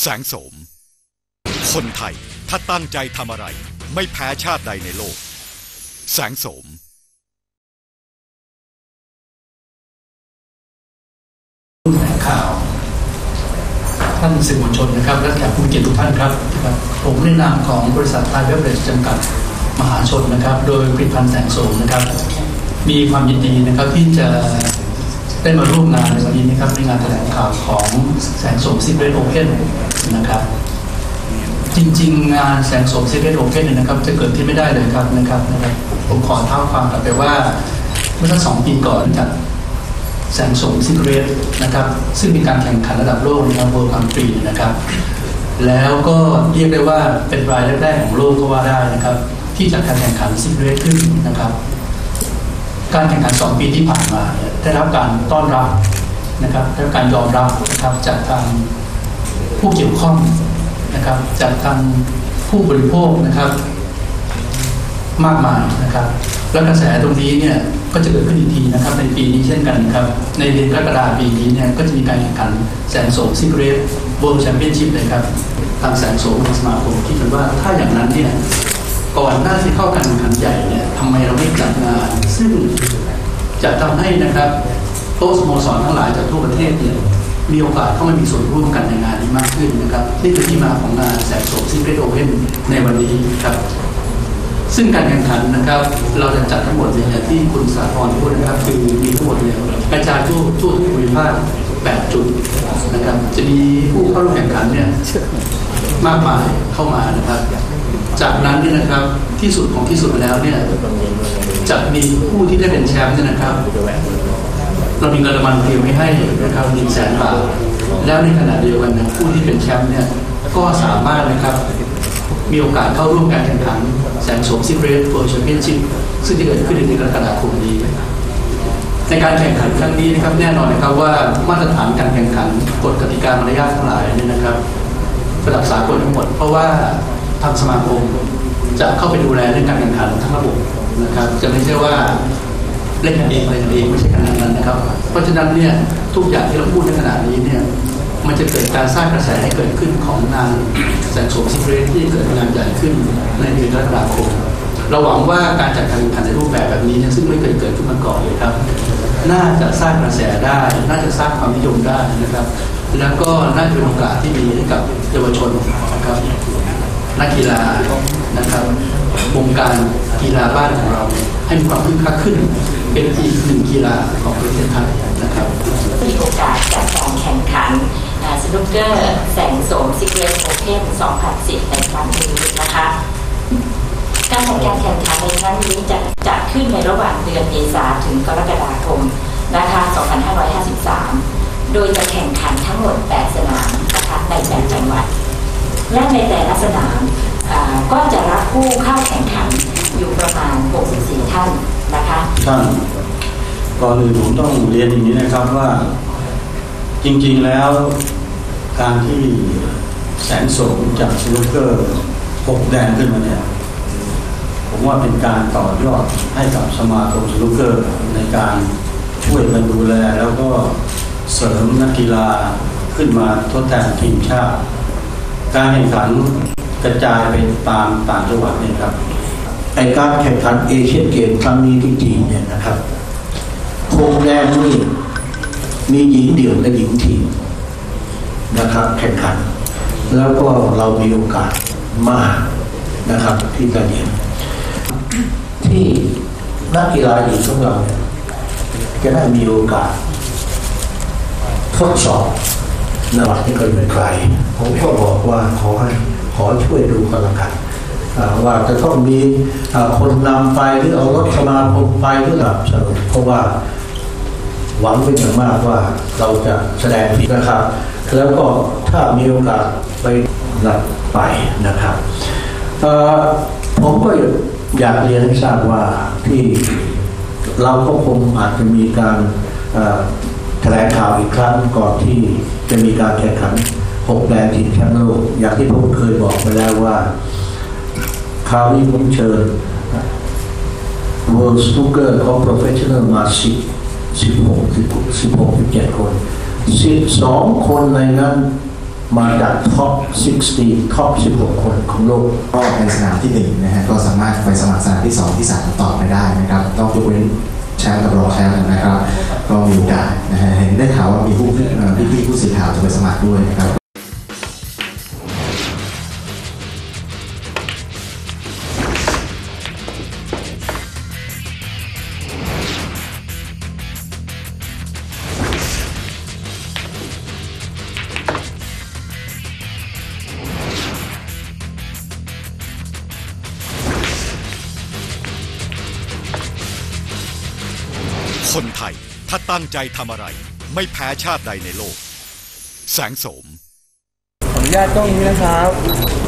แสงโสม คนไทยถ้าตั้งใจทำอะไร ไม่แพ้ชาติใดในโลก แสงโสมข่าว ท่านสื่อมวลชนนะครับและแขกผู้เกียรติทุกท่านครับครับผมในนามของบริษัทไทยเวเบรจจำกัดมหาชนนะครับ โดยผลิตภัณฑ์แสงโสมนะครับ มีความยินดีนะครับที่จะ ได้มาร่วมงานในวันนี้นะครับในงานแถลงข่าวของแสงสมซิเร t โอเพนนะครับ จริง ๆ งานแสงสมซิเร t โอเพนเนี่ยนะครับ จะเกิดขึ้นไม่ได้เลยครับนะครับนะครับ ผมขอเท้าความกลับไปว่าเมื่อสักสองปีก่อนจัดแสงสมซิเรตนะครับ ซึ่งเป็นการแข่งขันระดับโลกนะครับ World Grand Prix นะครับ แล้วก็เรียกได้ว่าเป็นรายแรกๆของโลกก็ว่าได้นะครับ ที่จัดการแข่งขันซิเรตขึ้นนะครับ การแข่งขัน2ปีที่ผ่านมาเนี่ย ได้รับการต้อนรับนะครับได้รับการยอมรับนะครับจากทางผู้เกี่ยวข้องนะครับ จากทางผู้บริโภคนะครับ มากมายนะครับ และกระแสตรงนี้เนี่ยก็จะเกิดขึ้นอีกทีนะครับ ในปีนี้เช่นกันครับ ในเดือนกรกฎาคมปีนี้เนี่ยก็จะมีการแข่งขันแสงโสมซิกเรตเวิลด์แชมเปี้ยนชิพเลยครับทางแสงโสมสมาคมคิดกันว่าถ้าอย่างนั้นเนี่ยก่อนหน้าที่เข้าการแข่งขันใหญ่เนี่ยทำไมเราไม่จัดงาน ซึ่ง จะทำให้นะครับโต๊ะสโมสรทั้งหลายจากทั่วประเทศเนี่ยมีโอกาสเข้ามามีส่วนร่วมกันในงานนี้มากขึ้นนะครับนี่คือที่มาของงานแสงโสมซิเรตโอเพนในวันนี้ครับซึ่งการแข่งขันนะครับ เราจะจัดทั้งหมดเนี่ยอย่างที่คุณสาธรพูดนะครับ คือมีทั้งหมดเนี่ยกระจายทั่วทั่วทุกภูมิภาค8จุดนะครับจะมีผู้เข้าร่วมแข่งขันเนี่ยมากมายเข้ามานะครับ จากนั้นเนี่ยนะครับที่สุดของที่สุดแล้วเนี่ย จะมีผู้ที่ได้เป็นแชมป์เนี่ยนะครับ เรามีเงินรางวัลเตรียมไว้ให้นะครับหนึ่งแสนบาทแล้วในขณะเดียวกันผู้ที่เป็นแชมป์เนี่ยก็สามารถนะครับมีโอกาสเข้าร่วมการแข่งขันแสงโสมซิเรตเวิร์แชมเปี้ยนชิพซึ่งจะเกิดขึ้นในเดือนกรกฎาคมนี้ในการแข่งขันครั้งนี้นะครับแน่นอนนะครับว่ามาตรฐานการแข่งขันกฎกติกามารยาททั้งหลายเนี่ยนะครับระดับสากลทั้งหมด เพราะว่าทางสมาคมจะเข้าไปดูแลเรื่องการแข่งขันทั้งระบบ นะครับ จะไม่ใช่ว่าเล่นกันเองอะไรกันเองไม่ใช่ขนาดนั้นนะครับ เพราะฉะนั้นเนี่ยทุกอย่างที่เราพูดในขณะนี้เนี่ยมันจะเกิดการสร้างกระแสให้เกิดขึ้นของงานแสงโสมซิเรตที่เกิดงานใหญ่ขึ้นในเดือนกรกฎาคมเราหวังว่าการจัดการแข่งขันในรูปแบบแบบนี้เนี่ยซึ่งไม่เคยเกิดขึ้นมาก่อนเลยครับ น่าจะสร้างกระแสได้ น่าจะสร้างความนิยมได้นะครับ แล้วก็น่าจะเป็นโอกาสที่ดีให้กับเยาวชนนะครับนักกีฬา นะครับวงการกีฬาบ้านของเรา ให้มีความคึกคักขึ้น เป็นอีกหนึ่งกีฬาของประเทศไทยนะครับมีโอกาสจากการแข่งขันสนุกเกอร์แสงโสมซิกเรตโอเพน2010 ในครั้งนี้นะคะ การจัดการแข่งขันในครั้งนี้จะจัดขึ้นในระหว่างเดือนเมษาถึงกรกฎาคมนะคะ2553 โดยจะแข่งขันทั้งหมด 8 สนามนะคะในแต่จังหวัด และในแต่ละสนาม ก็จะรับผู้เข้าแข่งขันอยู่ประมาณ 64 ท่านนะคะท่านก่อนอื่นผมต้องเรียนอย่างนี้นะครับว่าจริงๆแล้วการที่แสงสมจากสนุกเกอร์หกแดนขึ้นมาเนี่ยผมว่าเป็นการต่อยอดให้กับสมาคมสนุกเกอร์ในการช่วยกันดูแลแล้วก็เสริมนักกีฬาขึ้นมาทดแทนทีมชาติ การแข่งขัน กระจายไปตามต่างจังหวัดเนี่ยครับไอการแข่งขันเอเชียนเกมครั้งนี้ที่จีนเนี่ยนะครับโคงแดงนี่มีหญิงเดี่ยวและหญิงทีมนะครับ แข่งขัน แล้วก็เรามีโอกาสมากนะครับที่จะเห็นที่นักกีฬาหญิงของเราเนี่ยจะได้มีโอกาส ทดสอบนวัดที่ก็อยู่ไกลผมก็บอกว่าขอให้ ขอช่วยดูกันละกันว่าจะต้องมีคนนำไปหรือเอารถสมาคมไปหรือแบบสนุนเพราะว่าหวังเป็นอย่างมากว่าเราจะแสดงผิดนะครับ แล้วก็ถ้ามีโอกาสไปรับไปนะครับผมก็อยากเรียนให้ทราบว่าที่เราก็คงอาจจะมีการแถลงข่าวอีกครั้งก่อนที่จะมีการแข่งขัน หกแดนถิ่นแชมป์โลกอย่างที่ผมเคยบอกไปแล้วว่าคราวนี้ผมเชิญ World Snooker เขา Professional มาสิบสิบหกสิบสิหกสิบเจ็ดคนสิบสองคนในนั้นมาจากท็อป60ท็อป16 คนของโลกก็ในสนามที่หนึ่งนะฮะก็สามารถไปสมัครสนามที่ 2 ที่ 3 ต่อไปได้นะครับ ต้องยกเว้นแชมป์กับรองแชมป์นะครับ ก็มีโอกาสนะฮะเห็นได้ข่าวว่ามีผู้พี่ผู้สื่อข่าวจะไปสมัครด้วยนะครับ คนไทยถ้าตั้งใจทำอะไร ไม่แพ้ชาติใดในโลก แสงโสม ขออนุญาตกล้องนี้นะครับ